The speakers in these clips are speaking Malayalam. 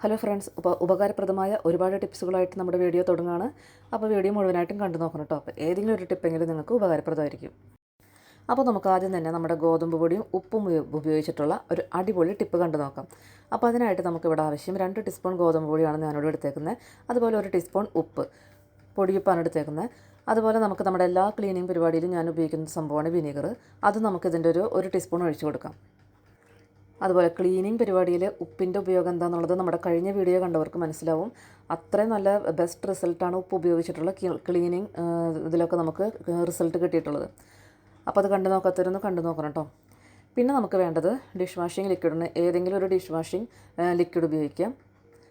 ഹലോ ഫ്രണ്ട്സ് ഉപ ഉപകാരപ്രദമായ ഒരുപാട് ടിപ്സുകളായിട്ട് നമ്മുടെ വീഡിയോ തുടങ്ങുകയാണ് അപ്പോൾ വീഡിയോ മുഴുവനായിട്ടും കണ്ടു നോക്കണം കേട്ടോ. അപ്പോൾ ഏതെങ്കിലും ഒരു ടിപ്പെങ്കിലും നിങ്ങൾക്ക് ഉപകാരപ്രദമായിരിക്കും. അപ്പോൾ നമുക്ക് ആദ്യം തന്നെ നമ്മുടെ ഗോതമ്പ് പൊടിയും ഉപ്പും ഉപയോഗിച്ചിട്ടുള്ള ഒരു അടിപൊളി ടിപ്പ് കണ്ടു നോക്കാം. അപ്പോൾ അതിനായിട്ട് നമുക്കിവിടെ ആവശ്യം രണ്ട് ടീസ്പൂൺ ഗോതമ്പ് പൊടിയാണ് ഞാനിവിടെ എടുത്തേക്കുന്നത്. അതുപോലെ ഒരു ടീസ്പൂൺ ഉപ്പ് പൊടിയുപ്പാണ് എടുത്തേക്കുന്നത്. അതുപോലെ നമുക്ക് നമ്മുടെ എല്ലാ ക്ലീനിങ് പരിപാടിയിലും ഞാൻ ഉപയോഗിക്കുന്ന സംഭവമാണ് വിനീഗർ. അത് നമുക്കിതിന്റെ ഒരു ഒരു ടീസ്പൂൺ ഒഴിച്ചു കൊടുക്കാം. അതുപോലെ ക്ലീനിങ് പരിപാടിയിൽ ഉപ്പിന്റെ ഉപയോഗം എന്താണെന്നുള്ളത് നമ്മുടെ കഴിഞ്ഞ വീഡിയോ കണ്ടവർക്ക് മനസ്സിലാവും. അത്രയും നല്ല ബെസ്റ്റ് റിസൾട്ടാണ് ഉപ്പ് ഉപയോഗിച്ചിട്ടുള്ള ക്ലീനിങ് ഇതിലൊക്കെ നമുക്ക് റിസൾട്ട് കിട്ടിയിട്ടുള്ളത്. അപ്പോൾ അത് കണ്ടു നോക്കാത്തവരൊന്ന് കണ്ടു നോക്കണം കേട്ടോ പിന്നെ നമുക്ക് വേണ്ടത് ഡിഷ് വാഷിംഗ് ലിക്വിഡിന് ഏതെങ്കിലും ഒരു ഡിഷ് വാഷിംഗ് ലിക്വിഡ് ഉപയോഗിക്കാം.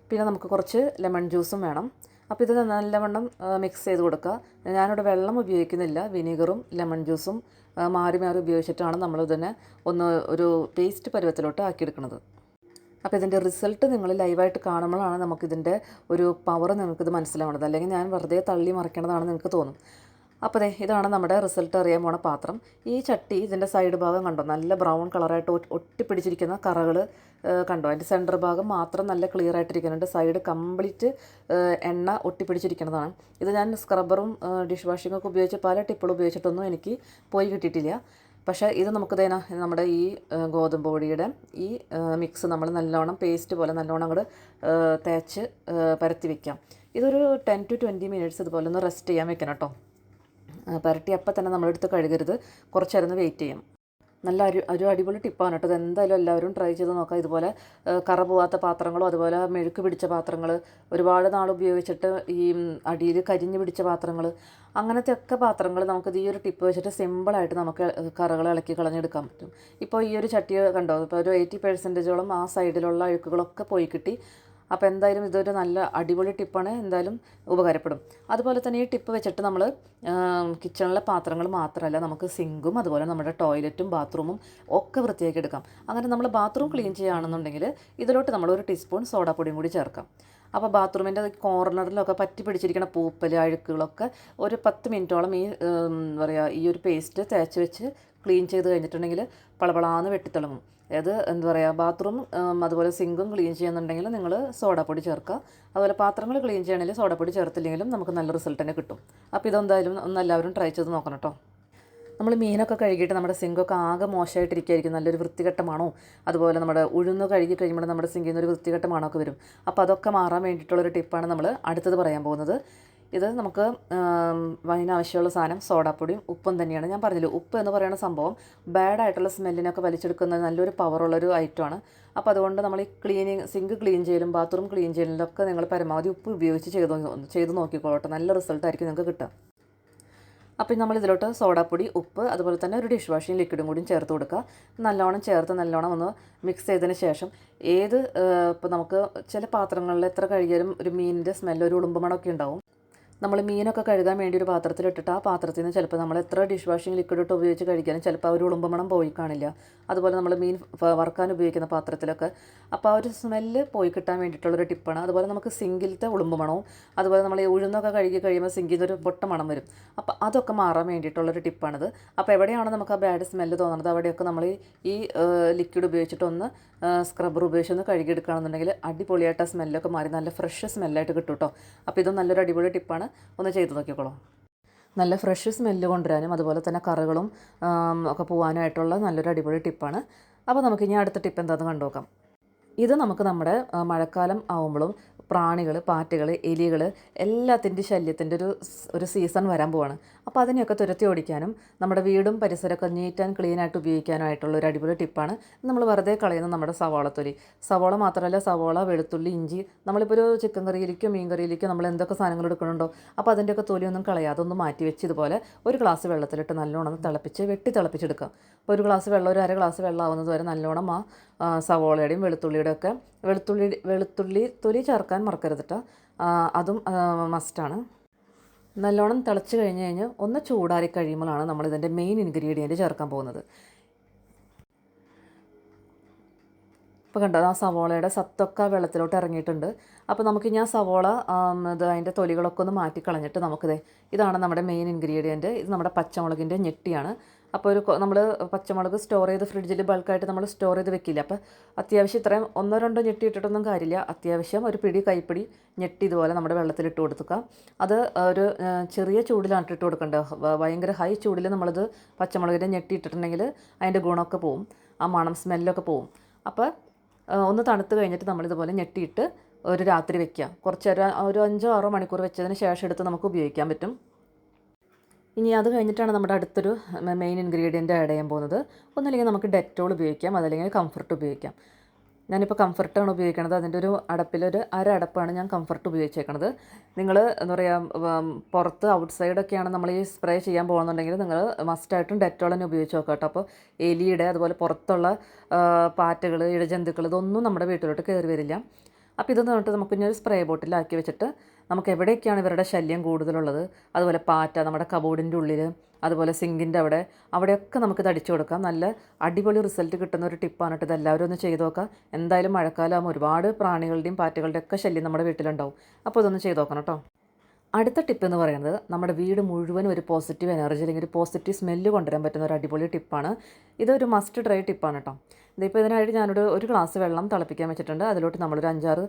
പിന്നെ നമുക്ക് കുറച്ച് ലെമൺ ജ്യൂസും വേണം. അപ്പോൾ ഇത് നല്ലവണ്ണം മിക്സ് ചെയ്ത് കൊടുക്കുക. ഞാനിവിടെ വെള്ളം ഉപയോഗിക്കുന്നില്ല വിനീഗറും ലെമൺ ജ്യൂസും മാറി മാറി ഉപയോഗിച്ചിട്ടാണ് നമ്മൾ ഇതിനെ ഒന്ന് ഒരു പേസ്റ്റ് പരുവത്തിലോട്ട് ആക്കിയെടുക്കുന്നത്. അപ്പോൾ ഇതിന്റെ റിസൾട്ട് നിങ്ങൾ ലൈവായിട്ട് കാണുമ്പോഴാണ് നമുക്കിതിന്റെ ഒരു പവർ നിങ്ങൾക്കിത് മനസ്സിലാവുന്നത്. അല്ലെങ്കിൽ ഞാൻ വെറുതെ തള്ളി മറിക്കണതാണ് നിങ്ങൾക്ക് തോന്നും. അപ്പോൾ ദേ ഇതാണ് നമ്മുടെ റിസൾട്ട് അറിയാൻ പോണ പാത്രം. ഈ ചട്ടി ഇതിന്റെ സൈഡ് ഭാഗം കണ്ടോ? നല്ല ബ്രൗൺ കളറായിട്ട് ഒട്ടിപ്പിടിച്ചിരിക്കുന്ന കറകൾ കണ്ടോ? അതിന്റെ സെന്റർ ഭാഗം മാത്രം നല്ല ക്ലിയർ ആയിട്ടിരിക്കുന്നുണ്ട്. സൈഡ് കംപ്ലീറ്റ് എണ്ണ ഒട്ടിപ്പിടിച്ചിരിക്കുന്നതാണ്. ഇത് ഞാൻ സ്ക്രബറും ഡിഷ് വാഷിങ്ങും ഒക്കെ ഉപയോഗിച്ച് പല ടിപ്പുകൾ ഉപയോഗിച്ചിട്ടൊന്നും എനിക്ക് പോയി കിട്ടിയിട്ടില്ല. പക്ഷേ ഇത് നമുക്ക് തേന നമ്മുടെ ഈ ഗോതമ്പ് പൊടിയുടെ ഈ മിക്സ് നമ്മൾ നല്ലോണം പേസ്റ്റ് പോലെ നല്ലോണം അങ്ങോട്ട് തേച്ച് പരത്തി വയ്ക്കാം ഇതൊരു ടെൻ ടു ട്വന്റി മിനിറ്റ്സ് ഇതുപോലെ ഒന്ന് റെസ്റ്റ് ചെയ്യാൻ വെക്കണം കേട്ടോ. പരട്ടി അപ്പം തന്നെ നമ്മളെടുത്ത് കഴുകരുത്. കുറച്ചായിരുന്നു വെയിറ്റ് ചെയ്യും. നല്ല ഒരു ഒരു അടിപൊളി ടിപ്പാണ് കേട്ടോ. എന്തായാലും എല്ലാവരും ട്രൈ ചെയ്ത് നോക്കാം. ഇതുപോലെ കറ പോവാത്ത പാത്രങ്ങളോ അതുപോലെ മെഴുക്ക് പിടിച്ച പാത്രങ്ങൾ ഒരുപാട് നാൾ ഉപയോഗിച്ചിട്ട് ഈ അടിയിൽ കരിഞ്ഞ് പിടിച്ച പാത്രങ്ങൾ അങ്ങനത്തെ ഒക്കെ പാത്രങ്ങൾ നമുക്കിത് ഈ ഒരു ടിപ്പ് വെച്ചിട്ട് സിമ്പിളായിട്ട് നമുക്ക് കറകൾ ഇളക്കി കളഞ്ഞെടുക്കാൻ പറ്റും. ഇപ്പോൾ ഈ ഒരു ചട്ടി കണ്ടോ? ഇപ്പോൾ ഒരു എയ്റ്റി പെർസെന്റേജോളം ആ സൈഡിലുള്ള അഴുക്കുകളൊക്കെ പോയി കിട്ടി. അപ്പോൾ എന്തായാലും ഇതൊരു നല്ല അടിപൊളി ടിപ്പാണ്. എന്തായാലും ഉപകാരപ്പെടും. അതുപോലെ തന്നെ ഈ ടിപ്പ് വെച്ചിട്ട് നമ്മൾ കിച്ചണിലെ പാത്രങ്ങൾ മാത്രമല്ല നമുക്ക് സിങ്കും അതുപോലെ നമ്മുടെ ടോയ്ലറ്റും ബാത്റൂമും ഒക്കെ വൃത്തിയാക്കി എടുക്കാം. അങ്ങനെ നമ്മൾ ബാത്റൂം ക്ലീൻ ചെയ്യുകയാണെന്നുണ്ടെങ്കിൽ ഇതിലോട്ട് നമ്മൾ ഒരു ടീസ്പൂൺ സോഡാപ്പൊടിയും കൂടി ചേർക്കാം. അപ്പോൾ ബാത്റൂമിന്റെ കോർണറിലൊക്കെ പറ്റി പിടിച്ചിരിക്കുന്ന പൂപ്പൽ അഴുക്കുകളൊക്കെ ഒരു പത്ത് മിനിറ്റോളം ഈ എന്താ പറയുക ഈ ഒരു പേസ്റ്റ് തേച്ച് വെച്ച് ക്ലീൻ ചെയ്ത് കഴിഞ്ഞിട്ടുണ്ടെങ്കിൽ പളപളാന്ന് വെട്ടിത്തിളങ്ങും അതായത് എന്താ പറയുക ബാത്റൂം അതുപോലെ സിങ്കും ക്ലീൻ ചെയ്യുന്നുണ്ടെങ്കിൽ നിങ്ങൾ സോഡാപ്പൊടി ചേർക്കുക. അതുപോലെ പാത്രങ്ങൾ ക്ലീൻ ചെയ്യണമെങ്കിൽ സോഡാപ്പൊടി ചേർത്തില്ലെങ്കിലും നമുക്ക് നല്ല റിസൾട്ട് തന്നെ കിട്ടും. അപ്പോൾ ഇതെന്തായാലും ഒന്ന് എല്ലാവരും ട്രൈ ചെയ്ത് നോക്കണം കേട്ടോ നമ്മൾ മീനൊക്കെ കഴുകിയിട്ട് നമ്മുടെ സിങ്കൊക്കെ ആകെ മോശമായിട്ടിരിക്കുകയായിരിക്കും നല്ലൊരു വൃത്തികെട്ട മണവും അതുപോലെ നമ്മുടെ ഉഴുന്ന് കഴുകി കഴിയുമ്പോൾ നമ്മുടെ സിങ്കിൽ നിന്ന് ഒരു വൃത്തികെട്ട വരും. അപ്പോൾ അതൊക്കെ മാറാൻ വേണ്ടിയിട്ടുള്ളൊരു ടിപ്പാണ് നമ്മൾ അടുത്തത് പറയാൻ പോകുന്നത്. ഇത് നമുക്ക് അതിനാവശ്യമുള്ള സാധനം സോഡാപ്പൊടിയും ഉപ്പും തന്നെയാണ്. ഞാൻ പറഞ്ഞില്ല ഉപ്പ് എന്ന് പറയുന്ന സംഭവം ബാഡ് ആയിട്ടുള്ള സ്മെല്ലിനൊക്കെ വലിച്ചെടുക്കുന്ന നല്ലൊരു പവറുള്ളൊരു ഐറ്റമാണ് അപ്പോൾ അതുകൊണ്ട് നമ്മൾ ഈ ക്ലീനിങ് സിങ്ക് ക്ലീൻ ചെയ്യലും ബാത്റൂം ക്ലീൻ ചെയ്യലിലൊക്കെ നിങ്ങൾ പരമാവധി ഉപ്പ് ഉപയോഗിച്ച് ചെയ്ത് ചെയ്ത് നോക്കിക്കോളട്ടെ നല്ല റിസൾട്ടായിരിക്കും നിങ്ങൾക്ക് കിട്ടുക. അപ്പോൾ നമ്മൾ ഇതിലോട്ട് സോഡാപ്പൊടി ഉപ്പ് അതുപോലെ തന്നെ ഒരു ഡിഷ് വാഷിംഗ് ലിക്വിഡും കൂടിയും ചേർത്ത് കൊടുക്കുക. നല്ലോണം ചേർത്ത് നല്ലോണം ഒന്ന് മിക്സ് ചെയ്തതിന് ശേഷം ഏത് ഇപ്പോൾ നമുക്ക് ചില പാത്രങ്ങളിൽ എത്ര കഴുകിയാലും ഒരു മീനിന്റെ സ്മെല്ല് ഒരു ഉളുമ്പുമണമൊക്കെ ഉണ്ടാവും. നമ്മൾ മീനൊക്കെ കഴുകാൻ വേണ്ടി ഒരു പാത്രത്തിലിട്ടിട്ട് ആ പാത്രത്തിൽ നിന്ന് ചിലപ്പോൾ നമ്മൾ എത്ര ഡിഷ് വാഷിംഗ് ലിക്വിഡ് ഇട്ട് ഉപയോഗിച്ച് കഴിക്കാനും ചിലപ്പോൾ ആ ഒരു ഉളുമ്പമണം പോയി കാണില്ല. അതുപോലെ നമ്മൾ മീൻ വറക്കാൻ ഉപയോഗിക്കുന്ന പാത്രത്തിലൊക്കെ. അപ്പോൾ ആ ഒരു സ്മെല്ല് പോയി കിട്ടാൻ വേണ്ടിയിട്ടുള്ളൊരു ടിപ്പാണ് അതുപോലെ നമുക്ക് സിങ്കിലത്തെ ഉളുമ്പുമണവും അതുപോലെ നമ്മൾ ഉഴുന്നൊക്കെ കഴുകി കഴിയുമ്പോൾ സിങ്കിൽ ഒരു പൊട്ട മണം വരും. അപ്പോൾ അതൊക്കെ മാറാൻ വേണ്ടിയിട്ടുള്ളൊരു ടിപ്പാണിത് അപ്പോൾ എവിടെയാണ് നമുക്ക് ആ ബാഡ് സ്മെല്ല് തോന്നുന്നത് അവിടെയൊക്കെ നമ്മൾ ഈ ലിക്വിഡ് ഉപയോഗിച്ചിട്ടൊന്ന് സ്ക്രബ്ബർ ഉപയോഗിച്ച് ഒന്ന് കഴുകിയെടുക്കുകയാണെന്നുണ്ടെങ്കിൽ അടിപൊളിയായിട്ട് ആ സ്മെല്ലൊക്കെ മാറി. നല്ല ഫ്രഷ് സ്മെല്ലായിട്ട് കിട്ടും കേട്ടോ. അപ്പോൾ ഇതും നല്ലൊരു അടിപൊളി ടിപ്പാണ് ഒന്ന് ചെയ്ത് നോക്കിക്കോളൂ. നല്ല ഫ്രഷ് സ്മെല്ല് കൊണ്ടുവരാനും അതുപോലെ തന്നെ കറകളും ഒക്കെ പോകാനായിട്ടുള്ള നല്ലൊരു അടിപൊളി ടിപ്പാണ് അപ്പോൾ നമുക്ക് ഇനി അടുത്ത ടിപ്പ് എന്താണെന്ന് കണ്ടു നോക്കാം ഇത് നമുക്ക് നമ്മുടെ മഴക്കാലം ആവുമ്പോഴും പ്രാണികൾ പാറ്റകൾ എലികൾ എല്ലാത്തിന്റെ ശല്യത്തിന്റെ ഒരു ഒരു സീസൺ വരാൻ പോവാണ്. അപ്പോൾ അതിനെയൊക്കെ തുരത്തി ഓടിക്കാനും നമ്മുടെ വീടും പരിസരമൊക്കെ നീറ്റ് ആൻഡ് ക്ലീൻ ആയിട്ട് ഉപയോഗിക്കാനായിട്ടുള്ള ഒരു അടിപൊളി ടിപ്പാണ് നമ്മൾ വെറുതെ കളയുന്ന നമ്മുടെ സവാള തൊലി. സവാള മാത്രമല്ല സവാള വെളുത്തുള്ളി ഇഞ്ചി നമ്മളിപ്പോൾ ഒരു ചിക്കൻ കറിയിലേക്കോ മീൻ കറിയിലേക്കോ നമ്മൾ എന്തൊക്കെ സാധനങ്ങൾ എടുക്കണുണ്ടോ അപ്പോൾ അതിന്റെയൊക്കെ തൊലിയൊന്നും കളയാതെ ഒന്ന് മാറ്റി വെച്ച് ഇതുപോലെ ഒരു ഗ്ലാസ് വെള്ളത്തിലിട്ട് നല്ലോണം തിളപ്പിച്ച് വെട്ടി തിളപ്പിച്ചെടുക്കാം അപ്പോൾ ഒരു ഗ്ലാസ് വെള്ളം ഒരു അര ഗ്ലാസ് വെള്ളം ആവുന്നത് വരെ നല്ലോണം ആ സവാളയുടെയും വെളുത്തുള്ളിയുടെയൊക്കെ വെളുത്തുള്ളി വെളുത്തുള്ളി തൊലി ചേർക്കാൻ മറക്കരുത് കേട്ടോ അതും മസ്റ്റാണ് നല്ലോണം തിളച്ച് കഴിഞ്ഞ് കഴിഞ്ഞ് ഒന്ന് ചൂടാറി കഴിയുമ്പോഴാണ് നമ്മളിതിന്റെ മെയിൻ ഇൻഗ്രീഡിയന്റ് ചേർക്കാൻ പോകുന്നത്. ഇപ്പോൾ കണ്ടത് ആ സവോളയുടെ സത്തൊക്കെ വെള്ളത്തിലോട്ട് ഇറങ്ങിയിട്ടുണ്ട്. അപ്പോൾ നമുക്ക് ഞാൻ സവോള ഇത് അതിന്റെ തൊലികളൊക്കെ ഒന്ന് മാറ്റിക്കളഞ്ഞിട്ട് നമുക്കിത് ഇതാണ് നമ്മുടെ മെയിൻ ഇൻഗ്രീഡിയന്റ് ഇത് നമ്മുടെ പച്ചമുളകിന്റെ ഞെട്ടിയാണ്. അപ്പോൾ ഒരു നമ്മൾ പച്ചമുളക് സ്റ്റോർ ചെയ്ത് ഫ്രിഡ്ജിൽ ബൾക്കായിട്ട് നമ്മൾ സ്റ്റോർ ചെയ്ത് വെക്കില്ല. അപ്പോൾ അത്യാവശ്യം ഇത്രയും ഒന്നോ രണ്ടോ ഞെട്ടി ഇട്ടിട്ടൊന്നും കാര്യമില്ല. അത്യാവശ്യം ഒരു പിടി കൈപ്പിടി ഞെട്ടി ഇതുപോലെ നമ്മുടെ വെള്ളത്തിൽ ഇട്ട് കൊടുക്കുക അത് ഒരു ചെറിയ ചൂടിലാണ് ഇട്ട് കൊടുക്കേണ്ടത് ഭയങ്കര ഹൈ ചൂടിൽ നമ്മളിത് പച്ചമുളകിന്റെ ഞെട്ടി ഇട്ടിട്ടുണ്ടെങ്കിൽ അതിന്റെ ഗുണമൊക്കെ പോവും. ആ മണം സ്മെല്ലൊക്കെ പോവും. അപ്പോൾ ഒന്ന് തണുത്ത് കഴിഞ്ഞിട്ട് നമ്മളിതുപോലെ ഞെട്ടിയിട്ട് ഒരു രാത്രി വെക്കുക. കുറച്ച് ഒരു ഒരു അഞ്ചോ ആറോ മണിക്കൂർ വെച്ചതിന് ശേഷം എടുത്ത് നമുക്ക് ഉപയോഗിക്കാൻ പറ്റും. ഇനി അത് കഴിഞ്ഞിട്ടാണ് നമ്മുടെ അടുത്തൊരു മെയിൻ ഇൻഗ്രീഡിയന്റ് ആഡ് ചെയ്യാൻ പോകുന്നത്. ഒന്നല്ലെങ്കിൽ നമുക്ക് ഡെറ്റോൾ ഉപയോഗിക്കാം അതല്ലെങ്കിൽ കംഫർട്ട് ഉപയോഗിക്കാം. ഞാനിപ്പോൾ കംഫർട്ടാണ് ഉപയോഗിക്കുന്നത് അതിന്റെ ഒരു അടപ്പിലൊരു അര അടപ്പാണ് ഞാൻ കംഫർട്ട് ഉപയോഗിച്ചേക്കണത്. നിങ്ങൾ എന്താ പറയുക പുറത്ത് ഔട്ട് സൈഡൊക്കെയാണ് നമ്മൾ ഈ സ്പ്രേ ചെയ്യാൻ പോകുന്നുണ്ടെങ്കിൽ നിങ്ങൾ മസ്റ്റായിട്ടും ഡെറ്റോൾ തന്നെ ഉപയോഗിച്ച് നോക്കാം കേട്ടോ അപ്പോൾ എലിയുടെ അതുപോലെ പുറത്തുള്ള പാറ്റകൾ ഇഴജന്തുക്കൾ ഇതൊന്നും നമ്മുടെ വീട്ടിലോട്ട് കയറി വരില്ല. അപ്പോൾ ഇതെന്ന് പറഞ്ഞിട്ട് നമുക്ക് ഇനി ഒരു സ്പ്രേ ബോട്ടിലാക്കി വെച്ചിട്ട് നമുക്ക് എവിടെയൊക്കെയാണ് ഇവരുടെ ശല്യം കൂടുതലുള്ളത്? അതുപോലെ പാറ്റ നമ്മുടെ കബോർഡിന്റെ ഉള്ളിൽ അതുപോലെ സിങ്കിന്റെ അവിടെ. അവിടെയൊക്കെ നമുക്കിത് അടിച്ചു കൊടുക്കാം. നല്ല അടിപൊളി റിസൾട്ട് കിട്ടുന്ന ഒരു ടിപ്പാണ് കേട്ടോ ഇതെല്ലാവരും ഒന്ന് ചെയ്ത് നോക്കാം. എന്തായാലും മഴക്കാലം ഒരുപാട് പ്രാണികളുടെയും പാറ്റകളുടെയും ഒക്കെ ശല്യം നമ്മുടെ വീട്ടിലുണ്ടാവും. അപ്പോൾ ഇതൊന്ന് ചെയ്ത് നോക്കണം കേട്ടോ. അടുത്ത ടിപ്പ് എന്ന് പറയുന്നത് നമ്മുടെ വീട് മുഴുവൻ ഒരു പോസിറ്റീവ് എനർജി അല്ലെങ്കിൽ ഒരു പോസിറ്റീവ് സ്മെല്ല് കൊണ്ടുവരാൻ പറ്റുന്ന ഒരു അടിപൊളി ടിപ്പാണ്. ഇതൊരു മസ്റ്റ് ഡ്രൈ ടിപ്പാണ് കേട്ടോ. ഇതിപ്പോൾ ഇതിനായിട്ട് ഞാനൊരു ഒരു ഗ്ലാസ് വെള്ളം തിളപ്പിക്കാൻ വെച്ചിട്ടുണ്ട്. അതിലോട്ട് നമ്മളൊരു അഞ്ചാറ്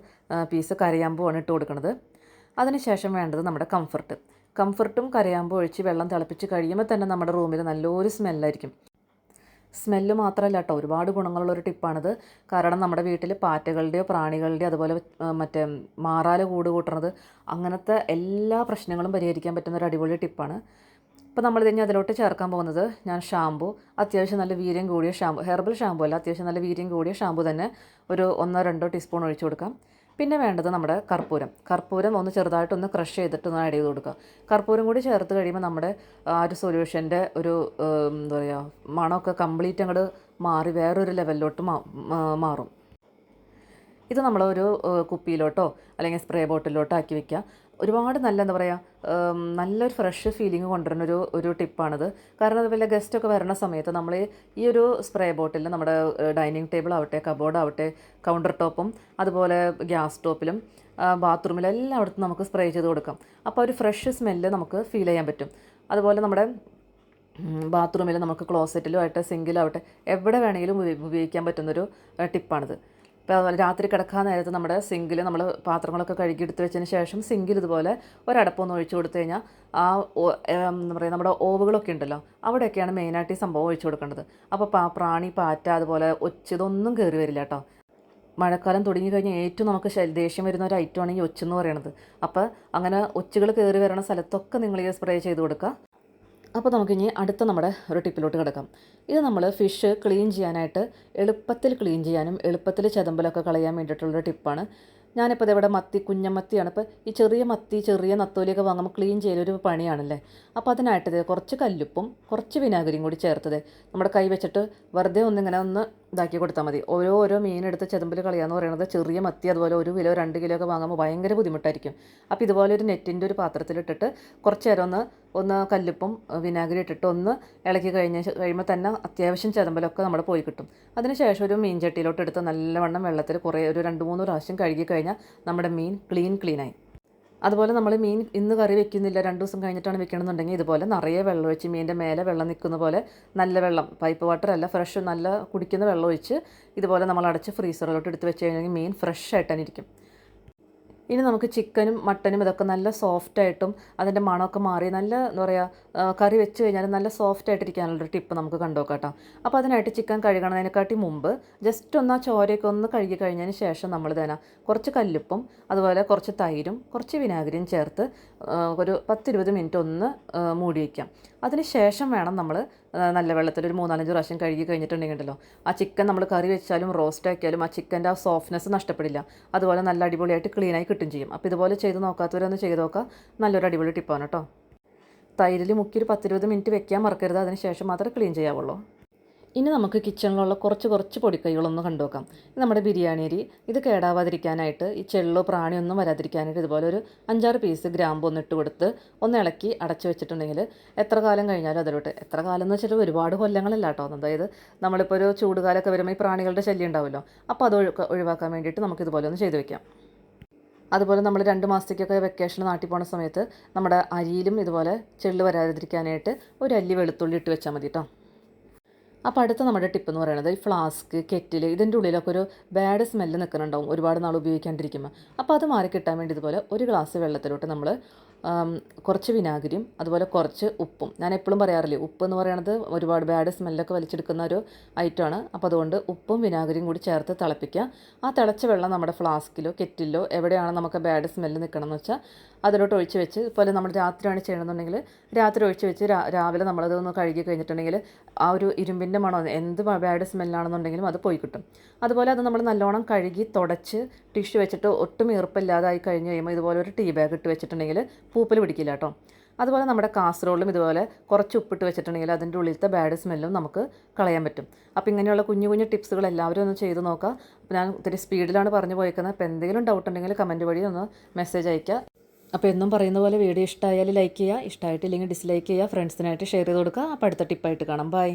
പീസ് കരയാമ്പുമാണ് ഇട്ട് കൊടുക്കുന്നത് അതിനുശേഷം വേണ്ടത് നമ്മുടെ കംഫർട്ട് കംഫർട്ടും കരയാമ്പും ഒഴിച്ച് വെള്ളം തിളപ്പിച്ച് കഴിയുമ്പോൾ തന്നെ നമ്മുടെ റൂമിൽ നല്ലൊരു സ്മെല്ലായിരിക്കും സ്മെല്ല് മാത്രമല്ല കേട്ടോ ഒരുപാട് ഗുണങ്ങളുള്ളൊരു ടിപ്പാണിത് കാരണം നമ്മുടെ വീട്ടിൽ പാറ്റകളുടെയോ പ്രാണികളുടെയോ അതുപോലെ മറ്റേ മാറാല കൂട് കൂട്ടുന്നത് അങ്ങനത്തെ എല്ലാ പ്രശ്നങ്ങളും പരിഹരിക്കാൻ പറ്റുന്ന ഒരു അടിപൊളി ടിപ്പാണ് ഇപ്പോൾ നമ്മൾ ഇതിന് അതിലോട്ട് ചേർക്കാൻ പോകുന്നത് ഞാൻ ഷാമ്പു അത്യാവശ്യം നല്ല വീര്യം കൂടിയ ഷാമ്പു ഹെർബൽ ഷാമ്പു അല്ല അത്യാവശ്യം നല്ല വീര്യം കൂടിയ ഷാമ്പു തന്നെ ഒരു ഒന്നോ രണ്ടോ ടീസ്പൂൺ ഒഴിച്ചു കൊടുക്കാം. പിന്നെ വേണ്ടത് നമ്മുടെ കർപ്പൂരം. കർപ്പൂരം ഒന്ന് ചെറുതായിട്ടൊന്ന് ക്രഷ് ചെയ്തിട്ട് ഒന്ന് ആഡ് ചെയ്ത് കൊടുക്കുക. കർപ്പൂരം കൂടി ചേർത്ത് കഴിയുമ്പോൾ നമ്മുടെ ആ ഒരു സൊല്യൂഷന്റെ ഒരു എന്താ പറയുക മണമൊക്കെ കംപ്ലീറ്റ് അങ്ങോട്ട് മാറി വേറൊരു ലെവലിലോട്ട് മാറും. ഇത് നമ്മളൊരു കുപ്പിയിലോട്ടോ അല്ലെങ്കിൽ സ്പ്രേ ബോട്ടിലോട്ടോ ആക്കി വെക്കുക. ഒരുപാട് നല്ല എന്താ പറയുക നല്ലൊരു ഫ്രഷ് ഫീലിംഗ് കൊണ്ടുവരുന്ന ഒരു ഒരു ടിപ്പാണിത് കാരണം അതുപോലെ ഗസ്റ്റൊക്കെ വരുന്ന സമയത്ത് നമ്മൾ ഈ ഒരു സ്പ്രേ ബോട്ടിൽ നമ്മുടെ ഡൈനിങ് ടേബിൾ ആവട്ടെ കബോർഡ് ആവട്ടെ കൗണ്ടർ ടോപ്പും അതുപോലെ ഗ്യാസ് ടോപ്പിലും ബാത്റൂമിലും എല്ലായിടത്തും നമുക്ക് സ്പ്രേ ചെയ്ത് കൊടുക്കാം. അപ്പോൾ ഒരു ഫ്രഷ് സ്മെല്ല് നമുക്ക് ഫീൽ ചെയ്യാൻ പറ്റും. അതുപോലെ നമ്മുടെ ബാത്റൂമിൽ നമുക്ക് ക്ലോസറ്റിലും ആവട്ടെ എവിടെ വേണമെങ്കിലും ഉപയോ- ഉപയോഗിക്കാൻ പറ്റുന്നൊരു ടിപ്പാണിത് ഇപ്പോൾ അതുപോലെ രാത്രി കിടക്കാൻ നേരത്ത് നമ്മുടെ സിങ്കിൽ നമ്മൾ പാത്രങ്ങളൊക്കെ കഴുകി എടുത്തു വെച്ചതിന് ശേഷം സിങ്കിൽ ഇതുപോലെ ഒരടപ്പൊന്ന് ഒഴിച്ചു കൊടുത്തു കഴിഞ്ഞാൽ ആ എന്താ പറയുക നമ്മുടെ ഓവുകളൊക്കെ ഉണ്ടല്ലോ അവിടെയൊക്കെയാണ് മെയിനായിട്ട് ഈ സംഭവം ഒഴിച്ചു കൊടുക്കേണ്ടത്. അപ്പോൾ പാ പ്രാണി പാറ്റ അതുപോലെ ഒച്ചതൊന്നും കയറി വരില്ല കേട്ടോ. മഴക്കാലം തുടങ്ങി കഴിഞ്ഞാൽ ഏറ്റവും നമുക്ക് ദേഷ്യം വരുന്ന ഒരു ഐറ്റമാണ് ഈ ഒച്ചെന്ന് പറയുന്നത്. അപ്പോൾ അങ്ങനെ ഒച്ചുകൾ കയറി വരണ സ്ഥലത്തൊക്കെ നിങ്ങൾ ഈ സ്പ്രേ ചെയ്ത് കൊടുക്കുക. അപ്പോൾ നമുക്കിനി അടുത്ത നമ്മുടെ ഒരു ടിപ്പിലോട്ട് കിടക്കാം. ഇത് നമ്മൾ ഫിഷ് ക്ലീൻ ചെയ്യാനായിട്ട് എളുപ്പത്തിൽ ക്ലീൻ ചെയ്യാനും എളുപ്പത്തിൽ ചെതമ്പലൊക്കെ കളയാൻ വേണ്ടിയിട്ടുള്ളൊരു ടിപ്പാണ്. ഞാനിപ്പോൾ ഇവിടെ മത്തി കുഞ്ഞമത്തിയാണ് ഇപ്പോൾ ഈ ചെറിയ മത്തി ചെറിയ നത്തോലിയൊക്കെ വാങ്ങുമ്പോൾ ക്ലീൻ ചെയ്യലൊരു പണിയാണല്ലേ? അപ്പോൾ അതിനായിട്ട് കുറച്ച് കല്ലുപ്പും കുറച്ച് വിനാഗിരിയും കൂടി ചേർത്തത് നമ്മുടെ കൈ വെച്ചിട്ട് വെറുതെ ഒന്നിങ്ങനെ ഒന്ന് ഇതാക്കി കൊടുത്താൽ മതി. ഓരോ ഓരോ മീനെടുത്ത് ചെതുമ്പിൽ കളിയാന്ന് പറയുന്നത് ചെറിയ മത്തി അതുപോലെ ഒരു കിലോ രണ്ട് കിലോ ഒക്കെ വാങ്ങുമ്പോൾ ഭയങ്കര ബുദ്ധിമുട്ടായിരിക്കും. അപ്പോൾ ഇതുപോലെ ഒരു നെറ്റിന്റെ ഒരു പാത്രത്തിലിട്ടിട്ട് കുറച്ച് നേരം ഒന്ന് ഒന്ന് കല്ലുപ്പും വിനാഗിരി ഇട്ടിട്ട് ഒന്ന് ഇളക്കി കഴിഞ്ഞ കഴിയുമ്പോൾ തന്നെ അത്യാവശ്യം ചെതമ്പലൊക്കെ നമ്മൾ പോയി കിട്ടും. അതിനുശേഷം ഒരു മീൻ ചട്ടിയിലോട്ട് എടുത്ത് നല്ലവണ്ണം വെള്ളത്തിൽ കുറേ ഒരു രണ്ട് മൂന്ന് പ്രാവശ്യം കഴുകി കഴിഞ്ഞാൽ നമ്മുടെ മീൻ ക്ലീൻ ക്ലീനായി. അതുപോലെ നമ്മൾ മീൻ ഇന്ന് കറി വെക്കുന്നില്ല രണ്ട് ദിവസം കഴിഞ്ഞിട്ടാണ് വെക്കണമെന്നുണ്ടെങ്കിൽ ഇതുപോലെ നിറയെ വെള്ളം ഒഴിച്ച് മീനിന്റെ മേലെ വെള്ളം നിൽക്കുന്ന പോലെ നല്ല വെള്ളം പൈപ്പ് വാട്ടർ അല്ല ഫ്രഷ് നല്ല കുടിക്കുന്ന വെള്ളം ഒഴിച്ച് ഇതുപോലെ നമ്മൾ അടച്ച് ഫ്രീസറിലോട്ട് എടുത്ത് വെച്ച് കഴിഞ്ഞാൽ മീൻ ഫ്രഷ് ആയിട്ട് തന്നെ ഇരിക്കും. ഇനി നമുക്ക് ചിക്കനും മട്ടനും ഇതൊക്കെ നല്ല സോഫ്റ്റായിട്ടും അതിന്റെ മണമൊക്കെ മാറി നല്ല എന്താ പറയുക കറി വെച്ച് കഴിഞ്ഞാൽ നല്ല സോഫ്റ്റ് ആയിട്ടിരിക്കാനുള്ളൊരു ടിപ്പ് നമുക്ക് കണ്ടുനോക്കാം കേട്ടോ അപ്പോൾ അതിനായിട്ട് ചിക്കൻ കഴുകണതിനെക്കാട്ടി മുമ്പ് ജസ്റ്റ് ഒന്ന് ആ ചോരയൊക്കെ ഒന്ന് കഴുകി കഴിഞ്ഞതിന് ശേഷം നമ്മൾ തന്നെ കുറച്ച് കല്ലുപ്പും അതുപോലെ കുറച്ച് തൈരും കുറച്ച് വിനാഗിരിയും ചേർത്ത് ഒരു പത്തിരുപത് മിനിറ്റ് ഒന്ന് മൂടി വയ്ക്കാം അതിന് ശേഷം വേണം നമ്മൾ നല്ല വെള്ളത്തിൽ ഒരു മൂന്നാലഞ്ച് പ്രാവശ്യം കഴുകി കഴിഞ്ഞിട്ടുണ്ടെങ്കിൽ ഉണ്ടല്ലോ ആ ചിക്കൻ നമ്മൾ കറി വെച്ചാലും റോസ്റ്റ് ആക്കിയാലും ആ ചിക്കന്റെ ആ സോഫ്റ്റ്നെസ് നഷ്ടപ്പെടില്ല. അതുപോലെ നല്ല അടിപൊളിയായിട്ട് ക്ലീനായി കിട്ടും ചെയ്യും. അപ്പോൾ ഇതുപോലെ ചെയ്ത് നോക്കാത്തവരൊന്ന് ചെയ്ത് നോക്കുക നല്ലൊരു അടിപൊളി ടിപ്പാണ് കേട്ടോ. തൈരിൽ മുക്കി ഒരു പത്തിരുപത് മിനിറ്റ് വെക്കാൻ മറക്കരുത്. അതിന് ശേഷം മാത്രമേ ക്ലീൻ ചെയ്യാവുള്ളൂ. ഇനി നമുക്ക് കിച്ചണിലുള്ള കുറച്ച് കുറച്ച് പൊടിക്കൈകളൊന്ന് കണ്ടുവെക്കാം നമ്മുടെ ബിരിയാണി അരി. ഇത് കേടാവാതിരിക്കാനായിട്ട് ഈ ചെള്ളോ പ്രാണിയൊന്നും വരാതിരിക്കാനായിട്ട് ഇതുപോലെ ഒരു അഞ്ചാറ് പീസ് ഗ്രാമ്പ് ഒന്ന് ഇട്ട് കൊടുത്ത് ഒന്ന് ഇളക്കി അടച്ചു വെച്ചിട്ടുണ്ടെങ്കിൽ എത്ര കാലം കഴിഞ്ഞാലും അതിലോട്ട് എത്ര കാലം എന്ന് വെച്ചിട്ട് ഒരുപാട് കൊല്ലങ്ങളല്ല കേട്ടോ. അതായത് നമ്മളിപ്പോൾ ഒരു ചൂടുകാലമൊക്കെ വരുമ്പോൾ ഈ പ്രാണികളുടെ ശല്യം ഉണ്ടാവുമല്ലോ. അപ്പോൾ അത് ഒഴിവാക്കാൻ വേണ്ടിയിട്ട് നമുക്ക് ഇതുപോലെ ഒന്ന് ചെയ്ത് വെക്കാം. അതുപോലെ നമ്മൾ രണ്ട് മാസത്തേക്കൊക്കെ വെക്കേഷൻ നാട്ടിൽ പോണ സമയത്ത് നമ്മുടെ അരിയിലും ഇതുപോലെ ചെള്ള് വരാതിരിക്കാനായിട്ട് ഒരു അല്ലി വെളുത്തുള്ളി ഇട്ട് വെച്ചാൽ മതി കേട്ടോ അപ്പോൾ അടുത്ത നമ്മുടെ ടിപ്പ് എന്ന് പറയുന്നത് ഈ ഫ്ലാസ്ക് കെറ്റിൽ ഇതിന്റെ ഉള്ളിലൊക്കെ ഒരു ബാഡ് സ്മെല്ല് നിൽക്കുന്നുണ്ടാവും ഒരുപാട് നാൾ ഉപയോഗിക്കാണ്ടിരിക്കുമ്പോൾ അപ്പോൾ അത് മാറി കിട്ടാൻ വേണ്ടി ഇതുപോലെ ഒരു ഗ്ലാസ് വെള്ളത്തിലോട്ട് നമ്മൾ കുറച്ച് വിനാഗിരിയും അതുപോലെ കുറച്ച് ഉപ്പും. ഞാൻ എപ്പോഴും പറയാറില്ലേ ഉപ്പ് എന്ന് പറയുന്നത് ഒരുപാട് ബാഡ് സ്മെല്ലൊക്കെ വലിച്ചെടുക്കുന്ന ഒരു ഐറ്റമാണ് അപ്പോൾ അതുകൊണ്ട് ഉപ്പും വിനാഗിരിയും കൂടി ചേർത്ത് തിളപ്പിക്കുക. ആ തിളച്ച വെള്ളം നമ്മുടെ ഫ്ലാസ്കിലോ കെറ്റിലോ എവിടെയാണ് നമുക്ക് ബാഡ് സ്മെല്ല് നിൽക്കണമെന്ന് വെച്ചാൽ അതിലോട്ട് ഒഴിച്ച് വെച്ച് ഇപ്പോൾ നമ്മൾ രാത്രിയാണ് ചെയ്യണമെന്നുണ്ടെങ്കിൽ രാത്രി ഒഴിച്ച് വെച്ച് രാവിലെ നമ്മളത് ഒന്ന് കഴുകി കഴിഞ്ഞിട്ടുണ്ടെങ്കിൽ ആ ഒരു ഇരുമ്പിന്റെ മണം എന്ത് ബാഡ് സ്മെല്ലാണെന്നുണ്ടെങ്കിലും അത് പോയി കിട്ടും. അതുപോലെ അത് നമ്മൾ നല്ലോണം കഴുകി തുടച്ച് ടിഷ്യൂ വെച്ചിട്ട് ഒട്ടും ഈർപ്പില്ലാതായി കഴിഞ്ഞ് കഴിയുമ്പോൾ ഇതുപോലെ ഒരു ടീ ബാഗ് ഇട്ട് വെച്ചിട്ടുണ്ടെങ്കിൽ പൂപ്പൽ പിടിക്കില്ല കേട്ടോ. അതുപോലെ നമ്മുടെ കാസറോളും ഇതുപോലെ കുറച്ച് ഉപ്പിട്ട് വെച്ചിട്ടുണ്ടെങ്കിൽ അതിന്റെ ഉള്ളിലത്തെ ബാഡ് സ്മെല്ലും നമുക്ക് കളയാൻ പറ്റും. അപ്പോൾ ഇങ്ങനെയുള്ള കുഞ്ഞു കുഞ്ഞു ടിപ്സുകൾ എല്ലാവരും ഒന്ന് ചെയ്ത് നോക്കുക. അപ്പോൾ ഞാൻ ഒത്തിരി സ്പീഡിലാണ് പറഞ്ഞു പോയേക്കുന്നത്. അപ്പോൾ എന്തെങ്കിലും ഡൗട്ട് ഉണ്ടെങ്കിൽ കമന്റ് വഴി ഒന്ന് മെസ്സേജ് അയയ്ക്കുക. അപ്പോൾ എന്നും പറയുന്ന പോലെ വീഡിയോ ഇഷ്ടമായാൽ ലൈക്ക് ചെയ്യുക. ഇഷ്ടമായിട്ടില്ലെങ്കിൽ ഡിസ്ലൈക്ക് ചെയ്യുക. ഫ്രണ്ട്സിനായിട്ട് ഷെയർ ചെയ്ത് കൊടുക്കുക. അപ്പോൾ അടുത്ത ടിപ്പായിട്ട് കാണാം. ബൈ